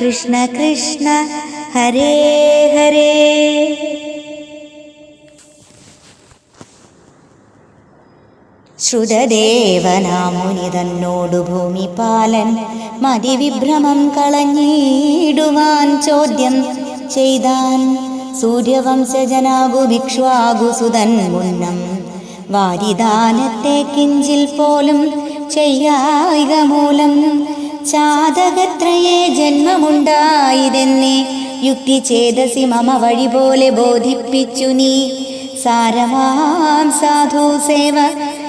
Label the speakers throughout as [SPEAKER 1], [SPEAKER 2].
[SPEAKER 1] കൃഷ്ണ കൃഷ്ണ ഹരേ ഹരേ. ശ്രുതദേവനാമുനി തന്നോടു ഭൂമിപാലൻ മതിവിഭ്രമം കളഞ്ഞിടുവാൻ ചോദ്യം ചെയ്താൻ സൂര്യവംശജനാകു ഭിക്ഷുവാകു സുതൻ മുന്നം. വാരിദാനത്തെ കിഞ്ചിൽ പോലും ചെയ്യായിക മൂലം ചാതകത്രയെ ജന്മമുണ്ടായതെന്നെ യുക്തി ചേതസി മമ വഴി പോലെ ബോധിപ്പിച്ചു നീ. സാരമാം സാധു സേവ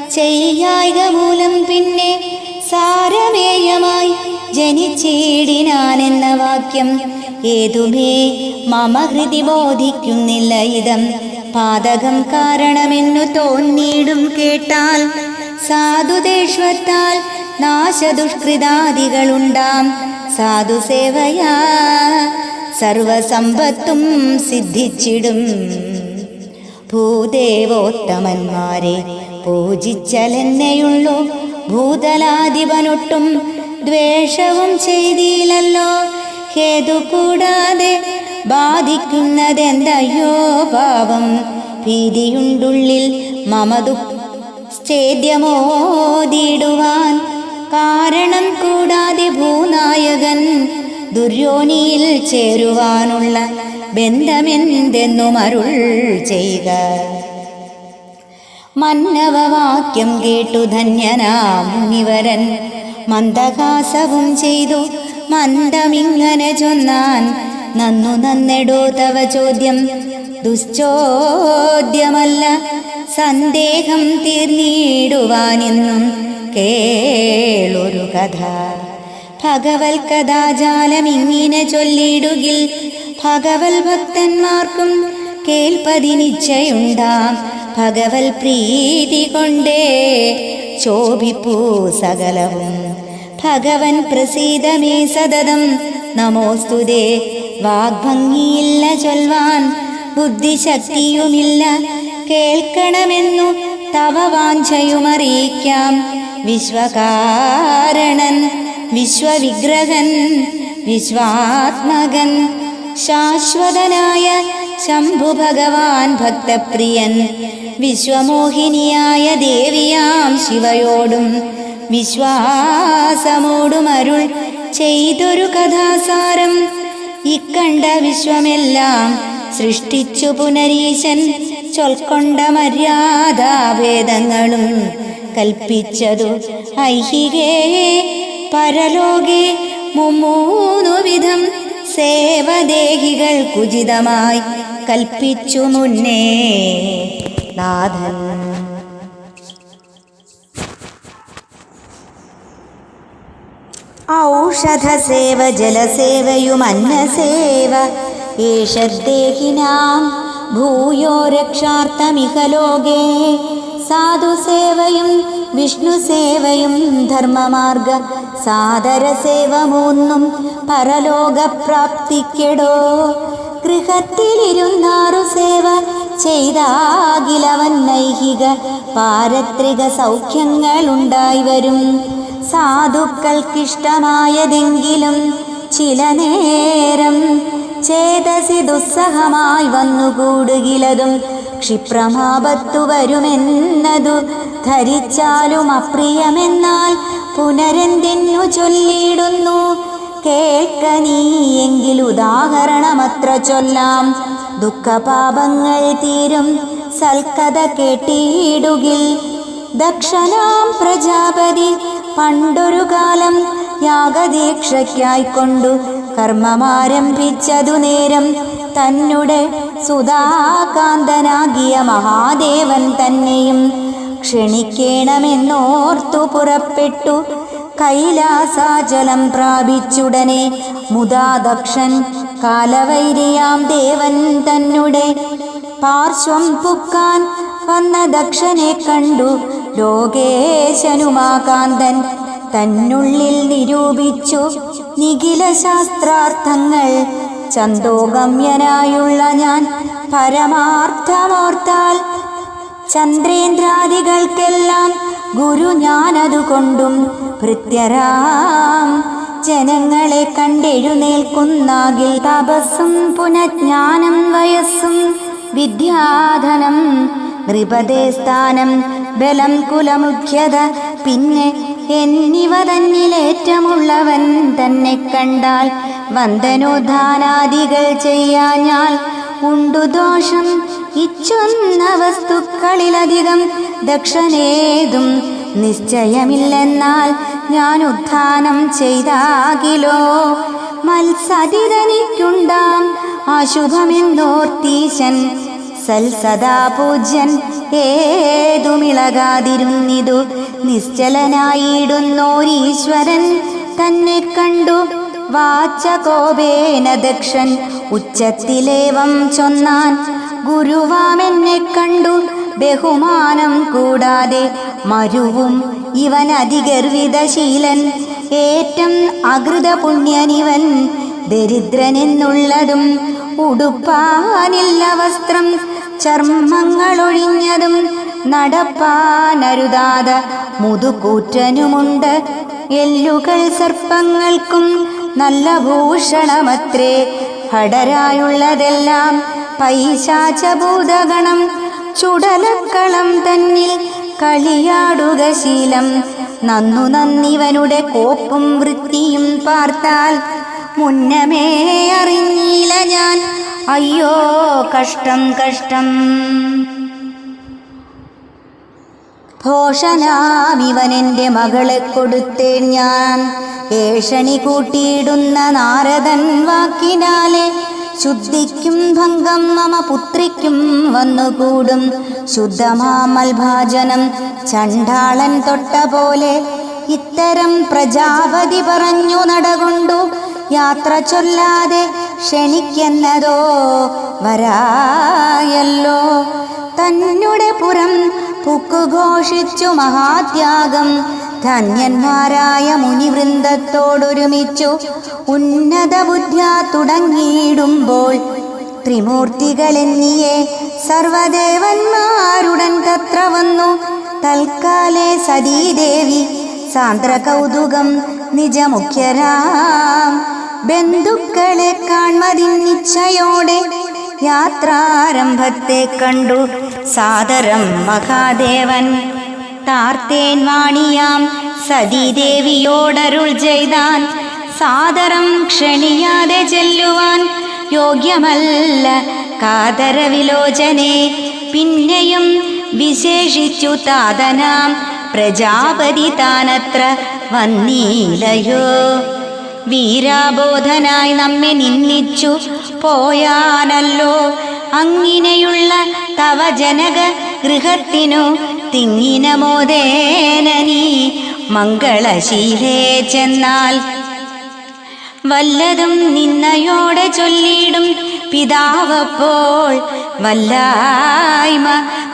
[SPEAKER 1] ചെയ്യായിക മൂലം പിന്നെ സാരമേയമായി ജനിച്ചേടിനാനെന്ന വാക്യം. ഏതുമേ മമ ഹൃതി ബോധിക്കുന്നില്ല ഇതം. പാതകം കാരണമെന്നു തോന്നിയിടും കേട്ടാൽ സാധുദേഷ്വത്താൽ നാശദുഷ്കൃതാദികളുണ്ടാം. സാധുസേവയാ സർവസമ്പത്തും സിദ്ധിച്ചിടും. ഭൂദേവോത്തമന്മാരെ പൂജിച്ചലെന്നെയുള്ളൂ. ഭൂതലാധിപനൊട്ടും ദ്വേഷവും ചെയ്തില്ലല്ലോ. ഹേതു കൂടാതെ ബാധിക്കുന്നതെന്തയ്യോ പാപം ഭീതിയുണ്ടുള്ളിൽ മമതു ഛേദ്യമോതിടുവാൻ കാരണം കൂടാതെ ഭൂനായകൻ ദുര്യോണിയിൽ ചേരുവാനുള്ള ബന്ധമെന്തെന്നും അരുൾ ചെയ്യുക മന്നവവാക്യം കേട്ടു ധന്യനാ മുനിവരൻ. മന്ദഹാസവും ചെയ്തു. മന്ദമിങ്ങനെ ചൊന്നാൻ നന്നു നന്നെടോ തവ ചോദ്യം. ദുശ്ചോദ്യമല്ല സന്ദേഹം തീർന്നിടുവാനെന്നും കേളൊരു കഥ. ഭഗവൽ കഥാജാലം ഇങ്ങനെ ചൊല്ലിടുകിൽ ഭഗവൽ ഭക്തന്മാർക്കും കേൾപ്പതിനിച്ഛയുണ്ടാം ഭഗവൽ പ്രീതി കൊണ്ടേ ശോഭിപ്പൂ സകലവും. ഭഗവൻ പ്രസീതമേ സതതം. നമോസ്തുതേ വാഗ്ഭംഗിയില്ല ചൊൽവാൻ ബുദ്ധിശക്തിയുമില്ല. കേൾക്കണമെന്നു തവ വാഞ്ചയുമറിയിക്കാം വിശ്വകാരണൻ വിശ്വവിഗ്രഹൻ വിശ്വാത്മകൻ ശാശ്വതനായ ശംഭു ഭഗവാൻ ഭക്തപ്രിയൻ വിശ്വമോഹിനിയായ ദേവിയാം ശിവയോടും വിശ്വാസമോടും അരുൾ ചെയ്തൊരു കഥാസാരം. ഇക്കണ്ട വിശ്വമെല്ലാം സൃഷ്ടിച്ചു പുനരീശൻ ചൊൽക്കൊണ്ട മര്യാദാഭേദങ്ങളും കൽപ്പിച്ചതു. ഐഹികേ പരലോകെ മുമ്മൂന്നു വിധം സേവദേഹികൾ കുചിതമായി കൽപ്പിച്ചു മുന്നേ നാഥൻ. ഔഷധസേവ ജലസേവയും അന്നസേവ. ഏഷദ്ദേഹിനാം ഭൂയോ രക്ഷാർത്ഥമിഹ ലോകേ സാധുസേവയും വിഷ്ണുസേവയും ധർമ്മമാർഗ സാദരസേവ മൂന്നും പരലോകപ്രാപ്തിക്കെടോ. ഗൃഹത്തിലിരുന്നാറു സേവ ചെയ്താകിലവൻ നൈഹിക പാരത്രിക സൗഖ്യങ്ങളുണ്ടായി വരും. സാധുക്കൾക്കിഷ്ടമായതെങ്കിലും ചില നേരം ചേതസി ദുസ്സഹമായി വന്നുകൂടുകിലതും ക്ഷിപ്രമാപത്തു വരുമെന്നതു ധരിച്ചാലും അപ്രിയമെന്നാൽ പുനരെന്തെന്നു ചൊല്ലിയിടുന്നു. കേൾക്ക നീയെങ്കിൽ ഉദാഹരണമത്ര ചൊല്ലാം. ദുഃഖപാപങ്ങൾ തീരും സൽക്കഥ കേട്ടിയിടുകിൽ. ദക്ഷനാം പ്രജാപതി പണ്ടൊരു കാലം യാഗദീക്ഷയ്ക്കായിക്കൊണ്ടു കർമ്മമാരംഭിച്ചതു നേരം തന്നെ സുധാകാന്തനാകിയ മഹാദേവൻ തന്നെയും ക്ഷണിക്കണമെന്നോർത്തു പുറപ്പെട്ടു. കൈലാസാചലം പ്രാപിച്ചുടനെ മുദാദക്ഷൻ കാലവൈരിയാം ദേവൻ തന്നെ പാർശ്വം പുക്കാൻ വന്ന ദക്ഷനെ കണ്ടു. ലോകേശനുമാകാന്തൻ തന്നുള്ളിൽ നിരൂപിച്ചു. നിഖില ശാസ്ത്രാർത്ഥങ്ങൾ ചന്തോഗമ്യനായുള്ള ഞാൻ പരമാർത്ഥമോർത്താൽ ചന്ദ്രേന്ദ്രാദികൾക്കെല്ലാം ഗുരു ഞാനതുകൊണ്ടും ഭൃത്യരാം. ജനങ്ങളെ കണ്ടെഴുന്നേൽക്കുന്നാകിൽ തപസ്സും പുനജ്ഞാനം വയസ്സും വിദ്യാധനം നൃപതേ സ്ഥാനം ബലം കുലമുഖ്യത പിന്നെ എന്നിവ തന്നിലേറ്റമുള്ളവൻ തന്നെ കണ്ടാൽ വന്ദനോദ്ധാനാദികൾ ചെയ്യാഞ്ഞാൽ ഉണ്ടു ദോഷം. ഇച്ഛുന്ന വസ്തുക്കളിലധികം ദക്ഷനേതും നിശ്ചയമില്ലെന്നാൽ ഞാൻ ഉത്ഥാനം ചെയ്താകിലോ? മത്സതിതനിക്കുണ്ടാം അശുഭമെന്നോർത്തീശൻ സൽസദാ പൂജ്യൻ ഏതുമിളകാതിരുന്നിതു. നിശ്ചലനായിടുന്നോരീശ്വരൻ തന്നെ കണ്ടു. വാചകോപേന ദക്ഷൻ ഉച്ചത്തിലേവം ചൊന്നാൻ ഗുരുവാമെന്നെ കണ്ടു ബഹുമാനം കൂടാതെ മരുവും ഇവൻ അതിഗർവിതശീലൻ ഏറ്റം അകൃത പുണ്യനിവൻ ദരിദ്രനെന്നുള്ളതും ഉടുപ്പാനില്ല വസ്ത്രം ചർമ്മങ്ങളൊഴിഞ്ഞതും നടപ്പാനരുതാത മുതുകൂറ്റനുമുണ്ട് എല്ലുകൾ സർപ്പങ്ങൾക്കും നല്ല ഭൂഷണമത്രേ. ഹടരായുള്ളതെല്ലാം പൈശാചഭൂതഗണം. ചുടലക്കളം തന്നിൽ കളിയാടുക ശീലം. നന്നു നന്നിവനുടെ കോപ്പും വൃത്തിയും പാർത്താൽ മുന്നമേ അറിഞ്ഞില്ല ഞാൻ. അയ്യോ കഷ്ടം കഷ്ടം. ഭോഷനാമിവനെന്റെ മകളെ കൊടുത്തേ ഞാൻ. ഏഷണി കൂട്ടിയിടുന്ന നാരദൻ വാക്കിനാലെ ശുദ്ധിക്കും ഭംഗം മമ പുത്രിക്കും വന്നുകൂടും. ശുദ്ധമാമൽഭാജനം ചണ്ടാളൻ തൊട്ട പോലെ ഇത്തരം പ്രജാപതി പറഞ്ഞു നടകൊണ്ടു. യാത്ര ചൊല്ലാതെ ക്ഷണിക്കുന്നതോ വരായല്ലോ. തന്നുടെ പുറം പുക്കുഘോഷിച്ചു മഹാത്യാഗം. ധന്യന്മാരായ മുനിവൃന്ദത്തോടൊരുമിച്ചു. ഉന്നത ബുദ്ധ്യ തുടങ്ങിയിടുമ്പോൾ ത്രിമൂർത്തികളെന്നിയെ സർവദേവന്മാരുടൻ തത്ര വന്നു. തൽക്കാലേ സതീദേവി സാന്ദ്ര കൗതുകം നിജമുഖ്യരാം. ബന്ധുക്കളെ കാൺമതി നിശ്ചയോടെ യാത്രാരംഭത്തെ കണ്ടു. സാദരം മഹാദേവൻ. താർത്തേൻ വാണിയാം സതീദേവിയോടരുൾ ചെയ്താൻ. സാദരം ക്ഷണിയാതെ ചെല്ലുവാൻ യോഗ്യമല്ല കാതരവിലോചനെ. പിന്നെയും വിശേഷിച്ചു താതനാം പ്രജാപതി താനത്ര വന്നീലയോ. വീരാബോധനായി നമ്മെ നിന്നിച്ചു പോയാനല്ലോ. അങ്ങിനെയുള്ള തവ ജനക ഗൃഹത്തിനു തിങ്ങിന മോദേനീ മംഗളശീലേ ചെന്നാൽ. വല്ലതും നിന്നയോടെ ചൊല്ലിടും പിതാവപ്പോൾ വല്ലായ്മ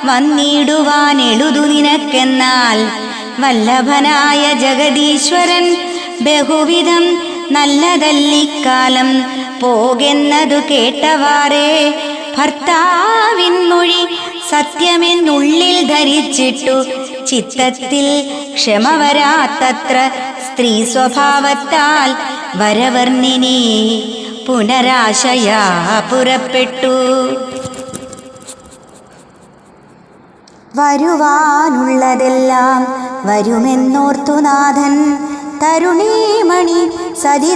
[SPEAKER 1] വന്നിടുവാൻ എഴുതു നിനക്കെന്നാൽ. വല്ലഭനായ ജഗദീശ്വരൻ ബഹുവിധം നല്ലതല്ലിക്കാലം പോകെന്നതു കേട്ടവാറേ ഭർത്താവിൻ മൊഴി സത്യമെന്നുള്ളിൽ ധരിച്ചിട്ടു ചിത്തത്തിൽ ക്ഷമ വരാത്തത്ര സ്ത്രീ സ്വഭാവത്താൽ വരവർണിനി പുനരാശയാ പുറപ്പെട്ടു. വരുവാനുള്ളതെല്ലാം വരുമെന്നോർത്തു നാഥൻ തരുണീമണി സതി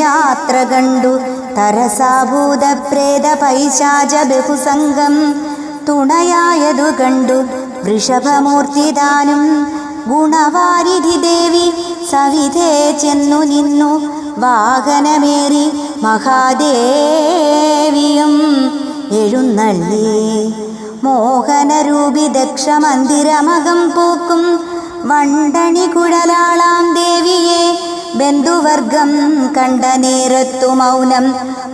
[SPEAKER 1] യാത്ര കണ്ടു തരസാഭൂത പ്രേത പൈശാച ബഹുസംഗം തുണയായതു കണ്ടു വൃഷഭമൂർത്തിദാനും. ഗുണവാരിധി ദേവി സവിധേ ചെന്നു നിന്നു വാഹനമേറി മഹാദേവിയും എഴുന്നള്ളി. മോഹനരൂപി ദക്ഷമന്ദിരമകം പൂക്കും വണ്ടണി കുഴലാളാം ബന്ധുവർഗം കണ്ട നേരത്തു മൗനം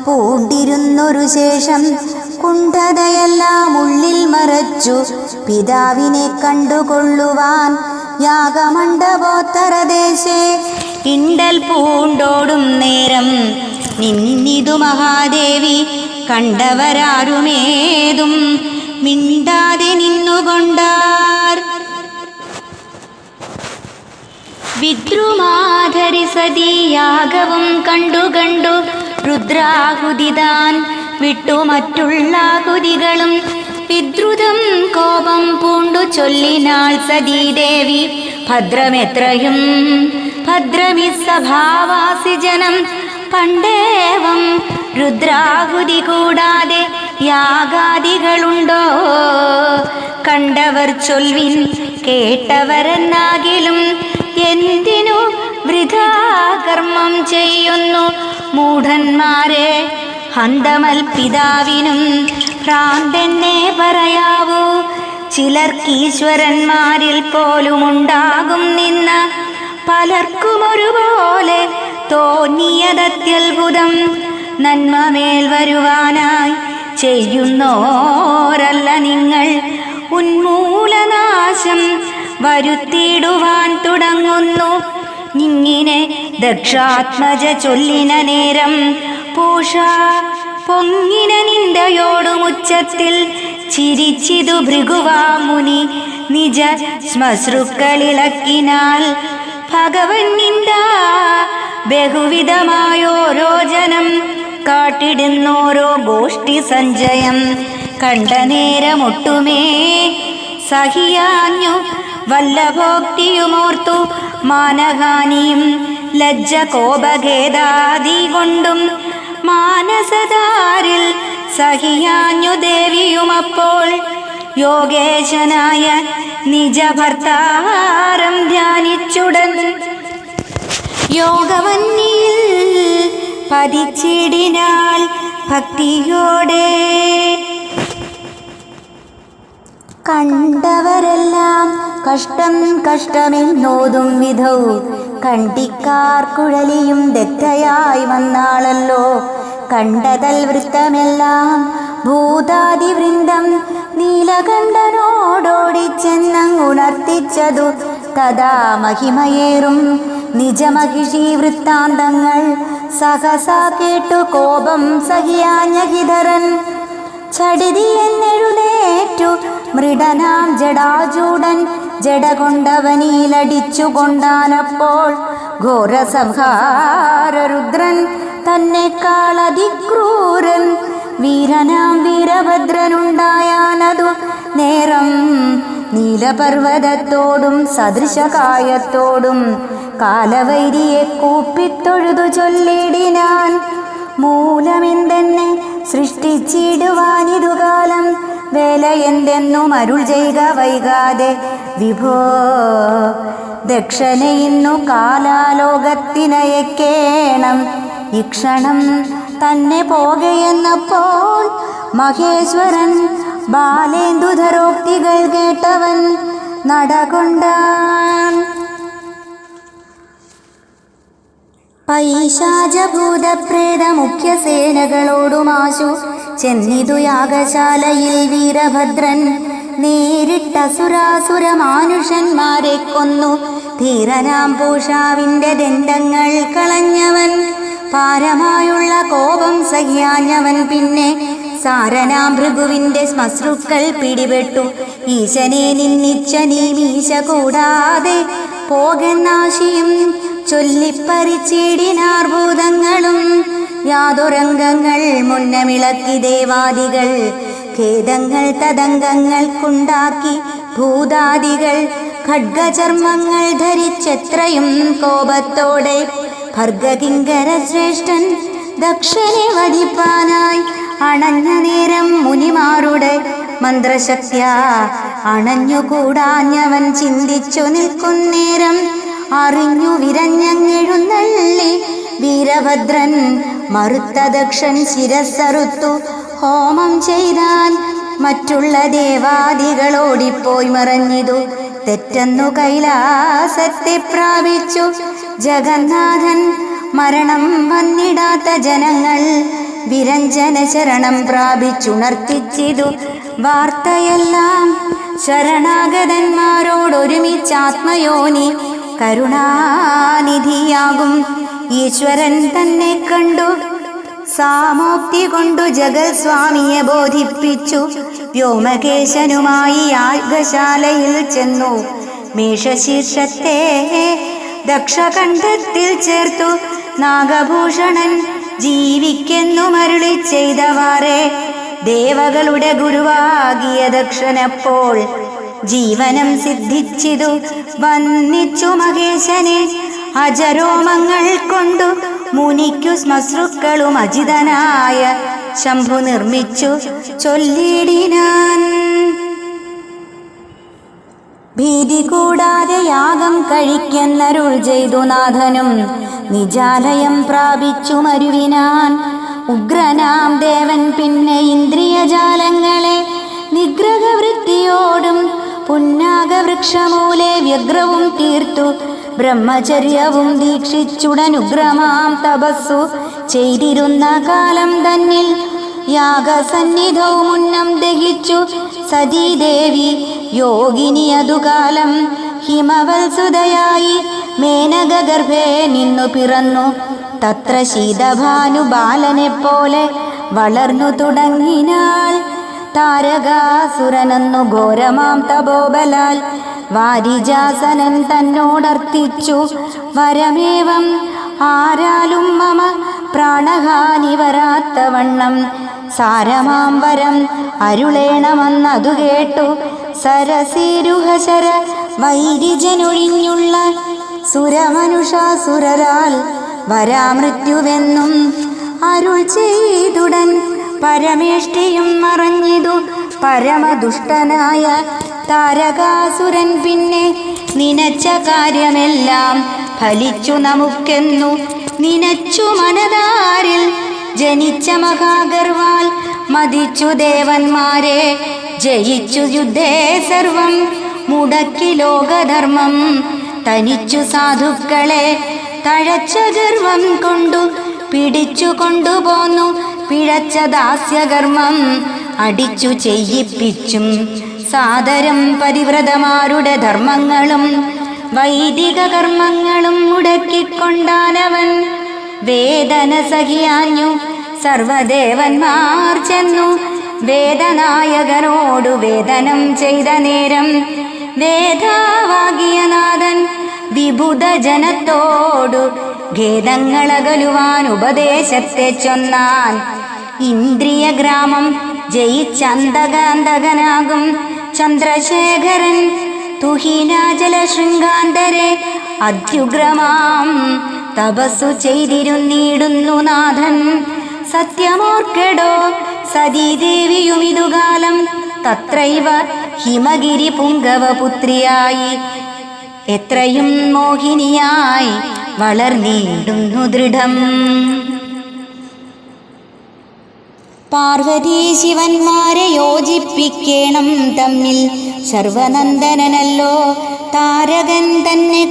[SPEAKER 1] പൂണ്ടിരുന്നൊരു ശേഷം കുണ്ഠതയെല്ലാം ഉള്ളിൽ മറച്ചു പിതാവിനെ കണ്ടുകൊള്ളുവാൻ യാഗമണ്ഡപോത്തരദേശേ. ഇണ്ടൽ പൂണ്ടോടും നേരം നിന്നിതു മഹാദേവി കണ്ടവരാരുമേതും മിണ്ടാതെ നിന്നുകൊണ്ടാർ വിദ്രുമാധരിസതീയാഗവും കണ്ടു കണ്ടു. രുദ്രാഹുതിതാൻ വിട്ടു മറ്റുള്ളാഹുതികളും. വിദ്രുതം കോപം പൂണ്ടു ചൊല്ലിനാൾ സതീദേവി. ഭദ്രമെത്രയും ഭദ്രമി സഭാവാസി ജനം പണ്ടേവം രുദ്രാഹുതി കൂടാതെ യാഗാദികളുണ്ടോ? കണ്ടവർ ചൊൽവിൻ കേട്ടവരെന്നാകിലും എന്തിനു വൃഥാകർമ്മം ചെയ്യുന്നു? മൂഢന്മാരെ ഹന്തമൽ പിതാവിനും ഭ്രാന്തന്നെ പറയാവൂ. ചിലർക്കീശ്വരന്മാരിൽ പോലുമുണ്ടാകും നിന്ന പലർക്കും ഒരുപോലെ തോന്നിയതത്യത്ഭുതം നന്മമേൽ വരുവാനായി ചെയ്യുന്നോരല്ല നിങ്ങൾ. ഉന്മൂലനാശം വരുത്തിയിടുവാൻ തുടങ്ങുന്നു. ഇങ്ങനെ ദക്ഷാത്മജ ചൊല്ലിന നേരം പൂഷ പൊങ്ങിന നിന്ദയോടുമുച്ചത്തിൽ ചിരിച്ചിതു ഭൃഗുവാമുനി നിജ ശ്മശ്രുക്കളിളക്കിനാൽ ഭഗവൻ നിന്ദ ബഹുവിധമായോരോ ജനം കാട്ടിടുന്നോരോ ഗോഷ്ടി സഞ്ചയം കണ്ട നേരമൊട്ടുമേ സഹിയാഞ്ഞു വല്ലഭോക്തിയുമോർത്തു മാനഹാനിയും ലജ്ജ കോപഖേദാദി കൊണ്ടും മാനസദാരിൽ സഹിയാഞ്ഞു ദേവിയുമപ്പോൾ യോഗേശനായ നിജഭർത്താരം ധ്യാനിച്ചുടൻ യോഗവന്നിയിൽ പതിച്ചിടിനാൽ ഭക്തിയോടെ കണ്ടവരെല്ലാം കഷ്ടം കഷ്ടമെന്നോതും വിധവും കണ്ടിക്കാർ കുഴലിയും ദത്തയായി വന്നാളല്ലോ. കണ്ടതൽ വൃത്തമെല്ലാം ഭൂതാതിവൃന്ദം നീലകണ്ഠനോടോടിച്ചെന്നങ്ങുണർത്തിച്ചതു തഥാ മഹിമയേറും നിജമഹിഷി വൃത്താന്തങ്ങൾ സഹസാ കേട്ടു കോപം സഹിയാഞ്ഞഹിതരൻ ചടിതി എന്നെഴുന്നേറ്റു മൃഡനാം ജടാചൂടൻ ജട കൊണ്ടവനിലടിച്ചു കൊണ്ടാനപ്പോൾ ഘോരസംഹാരരുദ്രൻ തന്നെക്കാൾ തന്നെക്കാളതിക്രൂരൻ വീരനാം വീരഭദ്രനുണ്ടായാനതു നേരം നീലപർവതത്തോടും സദൃശകായത്തോടും കാലവൈരിയെ കൂപ്പിത്തൊഴുതു ചൊല്ലിടിനാൻ മൂലമെന്തെന്നെ സൃഷ്ടിച്ചിടുവാനിതു കാലം വേല എന്തെന്നും അരുൾ ചെയ്യുക വൈകാതെ വിഭോ ദക്ഷനെ ഇന്നു കാലാലോകത്തിനയക്കേണം. ഇക്ഷണം തന്നെ പോകയെന്നപ്പോൾ മഹേശ്വരൻ ബാലേന്ദുധരോക്തികൾ കേട്ടവൻ നടകൊണ്ടാൻ പൈശാചഭൂതപ്രേത മുഖ്യസേനകളോടുമാശു ചെന്നിതു യാഗശാലയിൽ വീരഭദ്രൻ നേരിട്ട സുരാസുര മാനുഷന്മാരെ കൊന്നു. ധീരനാം പൂഷാവിന്റെ ദണ്ഡങ്ങൾ കളഞ്ഞവൻ പാരമായുള്ള കോപം സഹ്യാഞ്ഞവൻ പിന്നെ സാരനാം ഭൃഗുവിന്റെ ശ്മശ്രുക്കൾ പിടിപെട്ടു. ഈശനെ നിന്നിച്ച നീ മീശ കൂടാതെ പോകെന്നാശിയും ചൊല്ലിപ്പറിച്ചിടിനാർ ഭൂതങ്ങളും യാതൊരംഗങ്ങൾ മുന്നമിളക്കി ദേവാദികൾ. ഖേദങ്ങൾ തദംഗങ്ങൾക്കുണ്ടാക്കി ഭൂതാദികൾ. ഖഡ്ഗചർമ്മങ്ങൾ ധരിച്ചെത്രയും കോപത്തോടെ ഭർഗകിങ്കര ശ്രേഷ്ഠൻ ദക്ഷനെ വധിപ്പാനായി അണഞ്ഞ നേരം മുനിമാരുടെ മന്ത്രശക്തിയ. അണഞ്ഞുകൂടാഞ്ഞവൻ ചിന്തിച്ചു നിൽക്കുന്നേരം അറിഞ്ഞു വിരഞ്ഞെഴുന്നള്ളി വീരഭദ്രൻ മറുത്ത ദക്ഷൻ ശിരസ്സറുത്തു. ഹോമം ചെയ്താൽ മറ്റുള്ള ദേവാദികളോടിപ്പോയി മറഞ്ഞിതു. തെറ്റെന്നു കൈലാസത്തെ പ്രാപിച്ചു. ജഗന്നാഥൻ മരണം വന്നിടാത്ത ജനങ്ങൾ വിരഞ്ജന ശരണം പ്രാപിച്ചുണർത്തിച്ചിതു. വാർത്തയെല്ലാം ശരണാഗതന്മാരോടൊരുമിച്ചാത്മയോനി കരുണാനിധിയാകും. ഈശ്വരൻ തന്നെ കണ്ടു. സാമോക്തി കൊണ്ടു ജഗത്സ്വാമിയെ ബോധിപ്പിച്ചു. വ്യോമകേശനുമായി യാഗശാലയിൽ ചെന്നു. മേഷശീർഷത്തെ ദക്ഷകണ്ഠത്തിൽ ചേർത്തു. നാഗഭൂഷണൻ ജീവിക്കെന്നു മരുളി ചെയ്തവാറെ. ദേവകളുടെ ഗുരുവാകിയ ദക്ഷനപ്പോൾ ജീവനം സിദ്ധിച്ചിതു. വന്നിച്ചു മഹേശനെ. അജരോമങ്ങൾ കൊണ്ടു മുനിക്കു ശ്മശ്രുക്കളും അജിതനായ ശംഭു നിർമ്മിച്ചു. ചൊല്ലിടിനാൻ. ഭീതി കൂടാതെ യാഗം കഴിക്കുന്നരുൾ ചെയ്തു നാഥനും. നിജാലയം പ്രാപിച്ചു മരുവിനാൻ. ഉഗ്രനാം ദേവൻ പിന്നെ ഇന്ദ്രിയജാലങ്ങളെ നിഗ്രഹവൃത്തിയോടും പുന്നാഗവൃക്ഷമൂലെ വ്യഗ്രവും തീർത്തു. ബ്രഹ്മചര്യവും ദീക്ഷിച്ചുടനുഗ്രമാം തപസ്സു ചെയ്തിരുന്ന കാലം തന്നിൽ യാഗസന്നിധവും മുന്നം ദഹിച്ചു സതീദേവി യോഗിനി അതുകാലം ഹിമവത്സുതയായി മേനകഗർഭേ നിന്നു പിറന്നു. തത്ര ശീതഭാനു ബാലനെ പോലെ വളർന്നു തുടങ്ങിനാൾ താരകാസുരനെന്നു ഘോരമാം തപോബലാൽ വാരിജാസനൻ തന്നോടർത്തിച്ചു. വരമേവം ആരാലും മമ പ്രാണഹാനി വരാത്തവണ്ണം സാരമാം വരം അരുളേണമെന്നതു കേട്ടു. സരസീരുഹശര വൈരിജനൊഴിഞ്ഞുള്ള സുരമനുഷാസുരരാൽ വരാമൃത്യുവെന്നും അരുൾ ചെയ്തുടൻ പരമേഷ്ടിയും മറഞ്ഞിതു പരമദുഷ്ടനായ താരകാസുരൻ പിന്നെ നിനച്ച കാര്യമെല്ലാം ഫലിച്ചു നമുക്കെന്നു. നിനച്ചു മനതാരിൽ ജനിച്ച മഹാഗർവാൽ മതിച്ചു ദേവന്മാരെ. ജയിച്ചു യുദ്ധേ സർവം മുടക്കി ലോകധർമ്മം തനിച്ചു സാധുക്കളെ. തഴച്ച ഗർവം കൊണ്ടു പിടിച്ചു കൊണ്ടുപോന്നു പിഴച്ച ദാസ്യകർമ്മം അടിച്ചു ചെയ്യിപ്പിച്ചും സാദരം പരിവ്രതമാരുടെ ധർമ്മങ്ങളും വൈദിക കർമ്മങ്ങളും മുടക്കിക്കൊണ്ടാനവൻ വേദന സഹിയാഞ്ഞു സർവദേവന്മാർ ചെന്നു വേദനായകനോടു വേദനം ചെയ്ത നേരം വേദാവാകിയ നാഥൻ വിഭുത ജനത്തോടു ഖേദങ്ങളകലുവാൻ ഉപദേശത്തെ ചൊന്നാൻ. ഇന്ദ്രിയ ഗ്രാമം ജയിച്ചന്തകാന്തകനാകും. ചന്ദ്രശേഖരൻ തുഹീനാചല ശൃംഗാന്തരെ അത്യുഗ്രമാം. തപസ്സു ചെയ്തിരുന്നിടുന്നു നാഥൻ. സത്യമോർക്കെടോ സതീദേവിയും ഇതുകാലം തത്രൈവ ഹിമഗിരി പുങ്കവപുത്രിയായി. എത്രയും മോഹിനിയായി വളർന്നിടുന്നു ദൃഢം. പാർവതീ ശിവന്മാരെ യോജിപ്പിക്കണം തമ്മിൽ. സർവനന്ദനനല്ലോ താരകൻ തന്നെ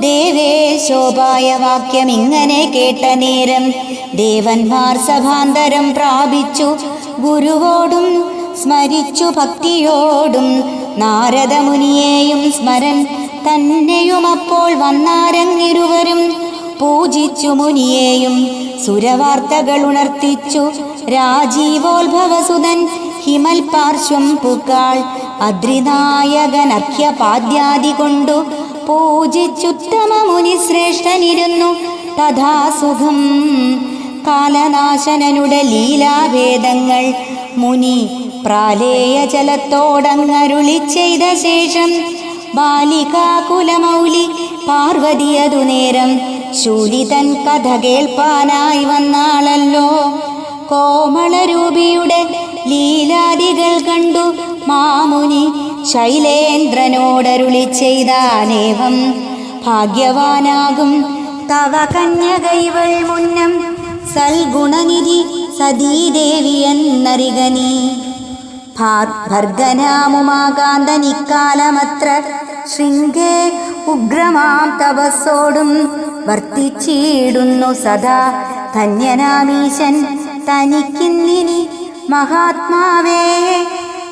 [SPEAKER 1] ദേവേ ശോഭായ വാക്യം ഇങ്ങനെ കേട്ട നേരം ദേവന്മാർ സഭാന്തരം പ്രാപിച്ചു. ഗുരുവോടും സ്മരിച്ചു ഭക്തിയോടും നാരദമുനിയെയും സ്മരൻ തന്നെയുമപ്പോൾ വന്നാരങ്ങിരുവരും. പൂജിച്ചു മുനിയേയും സുരവാർത്തകൾ ഉണർത്തിച്ചു. രാജീവോത്ഭവസുതൻ ഹിമൽ പാർശ്വം പുക്കാൾ അദ്രിനായകൻ അർഘ്യപാദ്യാദി കൊണ്ടു പൂജിച്ചുത്തമ മുനി ശ്രേഷ്ഠനിരുന്നു തഥാ സുഖം കാലനാശനനുടെ ലീലാഭേദങ്ങൾ മുനി പ്രാലേയ ജലത്തോടങ്ങരുളി ചെയ്ത ശേഷം ബാലികാകുലമൗലി പാർവതിയതു നേരം ശൂലിതൻ കഥ കേൾപ്പാനായി വന്നാളല്ലോ. കോമളരൂപിയുടെ ലീലാദികൾ കണ്ടു. മാമുനി ശൈലേന്ദ്രനോടരുളി ചെയ്താനേവം ഭാഗ്യവാനാകും. തവ കന്യകൈവൾ മുന്നം സൽഗുണനിധി സതീദേവി എന്നറികനി ഭർഗനാമുമാകാന്തനിക്കാലമത്ര ശൃംഗേ ഉഗ്രമാം തപസ്സോടും വർത്തിച്ചിടുന്നു സദാ ധന്യനാമീശൻ. തനിക്കിന്നിനി മഹാത്മാവേ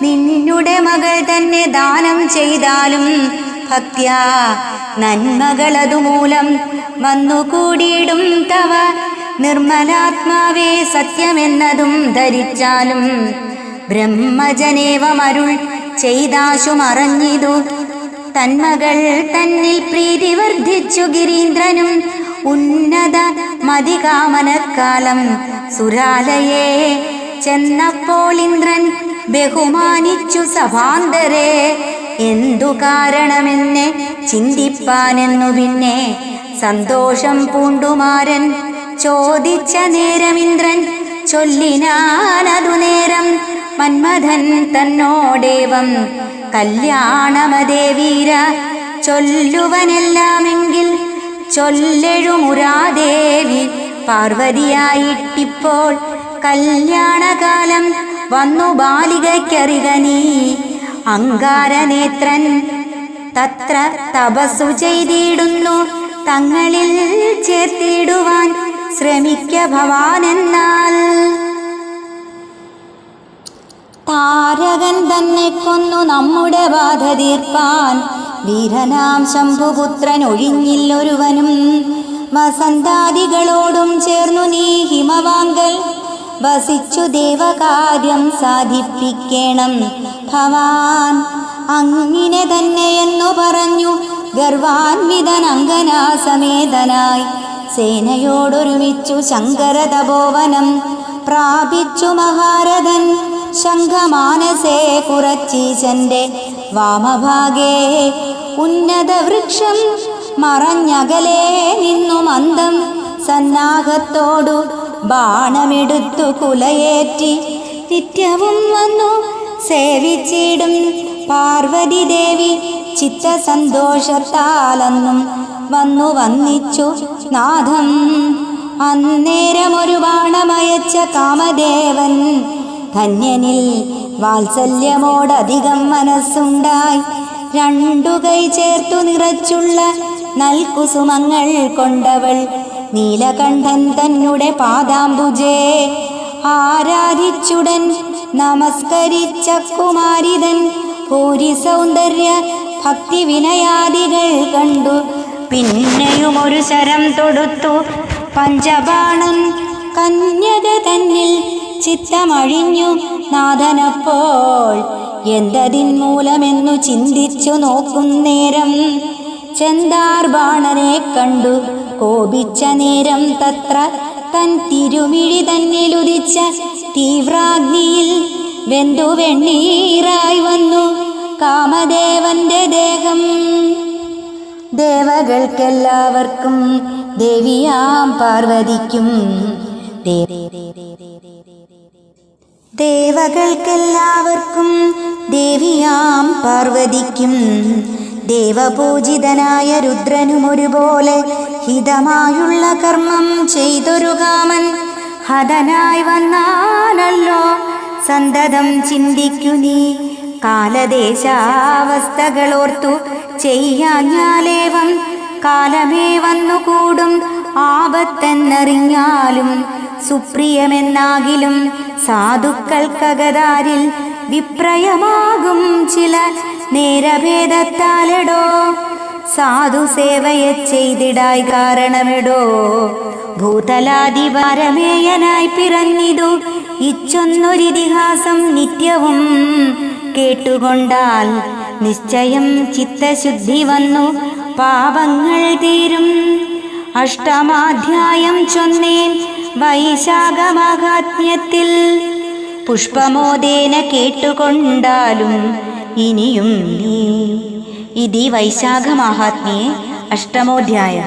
[SPEAKER 1] നിന്നുടെ മകൾ തന്നെ ദാനം ചെയ്താലും ഭക്യ. നന്മകളതുമൂലം വന്നുകൂടിയിടും തവ. നിർമ്മലാത്മാവേ സത്യമെന്നതും ധരിച്ചാലും ബ്രഹ്മജനേവമരുൾ ചെയ്താശു മറഞ്ഞിതു തന്മകൾ തന്നിൽ പ്രീതി വർദ്ധിച്ചു ഗിരീന്ദ്രനും. ഉന്നത മതികാമനക്കാലം സുരാലയെ ചെന്നപ്പോൾ ഇന്ദ്രൻ ബഹുമാനിച്ചു സഭാന്തരെ. എന്തു കാരണമെന്നെ ചിന്തിപ്പാനെന്നു പിന്നെ സന്തോഷം പൂണ്ടുമാരൻ. ചോദിച്ച നേരം ഇന്ദ്രൻ ചൊല്ലിനാനതു നേരം മന്മഥൻ തന്നോടേവം കല്യാണമദേവീര ചൊല്ലുവനെല്ലാമെങ്കിൽ ചൊല്ലെഴുമുരാദേവി. പാർവതിയായിട്ടിപ്പോൾ കല്യാണകാലം വന്നു ബാലികയ്ക്കറിക നീ. അങ്കാരനേത്രൻ തത്ര തപസ്സു ചെയ്തിടുന്നു. തങ്ങളിൽ ചേർത്തിടുവാൻ ശ്രമിക്ക ഭവാനെന്നാൽ. താരകൻ തന്നെ കൊന്നു നമ്മുടെ ബാധ തീർപ്പാൻ. വീരനാം ശംഭുപുത്രൻ ഒഴിഞ്ഞില്ലൊരുവനും വസന്താദികളോടും ചേർന്നു നീ ഹിമവാങ്കൽ. വസിച്ചു ദേവകാര്യം സാധിപ്പിക്കണം ഭവാൻ. അങ്ങിനെ തന്നെയെന്നു പറഞ്ഞു ഗർവാൻവിതൻ അങ്കനാസമേതനായി. സേനയോടൊരുമിച്ചു ശങ്കര തപോവനം പ്രാപിച്ചു മഹാരഥൻ. ശംഖമാനസേ കുറച്ചീശന്റെ വാമഭാഗേ. ഉന്നത വൃക്ഷം മറഞ്ഞകലേ നിന്നു മന്ദം. സന്നാഹത്തോടു ബാണമെടുത്തു കുലയേറ്റി നിത്യവും വന്നു സേവിച്ചിടും പാർവതി ദേവി. ചിത്തസന്തോഷത്താലെന്നും വന്നു വന്നിച്ചു നാഥം. അന്നേരമൊരു ബാണമയച്ച കാമദേവൻ ധന്യനിൽ വാത്സല്യമോടധികം മനസ്സുണ്ടായി. രണ്ടു കൈ ചേർത്തു നിറച്ചുള്ള നൽകുസുമങ്ങൾ കൊണ്ടവൾ നീലകണ്ഠൻ തന്നെ പാദാംബുജേ. ആരാധിച്ചുടൻ നമസ്കരിച്ച കുമാരിതൻ ഭൂരി സൗന്ദര്യ ഭക്തി വിനയാദികൾ കണ്ടു. പിന്നെയും ഒരു ശരം തൊടുത്തു. പഞ്ചബാണൻ കന്യക തന്നിൽ ചിത്തമഴിഞ്ഞു നാഥനപ്പോൾ എന്തതിൻ മൂലമെന്നു ചിന്തിച്ചു നോക്കുന്നേരം ചെന്താർ ബാണനെ കണ്ടു കോപിച്ച നേരം തത്ര തൻ തിരുമിഴി തന്നിലുദിച്ച തീവ്രാഗ്നിയിൽ വെന്തു വെണ്ണീറായി വന്നു കാമദേവന്റെ ദേഹം. ദേവകൾക്കെല്ലാവർക്കും ദേവിയാം പാർവതിക്കും. ദേവകൾക്കെല്ലാവർക്കും ദേവിയാം പാർവതിക്കും. ദേവപൂജിതനായ രുദ്രനും ഒരുപോലെ ഹിതമായുള്ള കർമ്മം ചെയ്തൊരു കാമൻ. ഹതനായി വന്നാനല്ലോ സന്തതം ചിന്തിക്കു നീ. കാലദേശാവസ്ഥകളോർത്തു ചെയ്യാഞ്ഞാലേവം കാലമേ വന്നുകൂടും. ആപത്തെന്നറിഞ്ഞാലും സുപ്രിയമെന്നാകിലും സാധുക്കൾക്കകതാരിൽ വിപ്രയമാകും ചില നേരഭേദത്താലെടോ. സാധു സേവയെ ചെയ്തിടായി കാരണമെടോ. ഭൂതലാദിവാരമേയനായി പിറന്നിതു. ഇച്ചൊന്നൊരിതിഹാസം നിത്യവും കേട്ടുകൊണ്ടാൽ നിശ്ചയം ചിത്തശുദ്ധി വന്നു. പാപങ്ങൾ തീരും. അഷ്ടമാധ്യായം ചൊന്നേൻ വൈശാഖമാഹാത്മ്യത്തിൽ പുഷ്പമോദേന കേട്ടുകൊണ്ടാലും ഇനിയും നീ ഇതി വൈശാഖമാഹാത്മ്യേ അഷ്ടമോധ്യായ.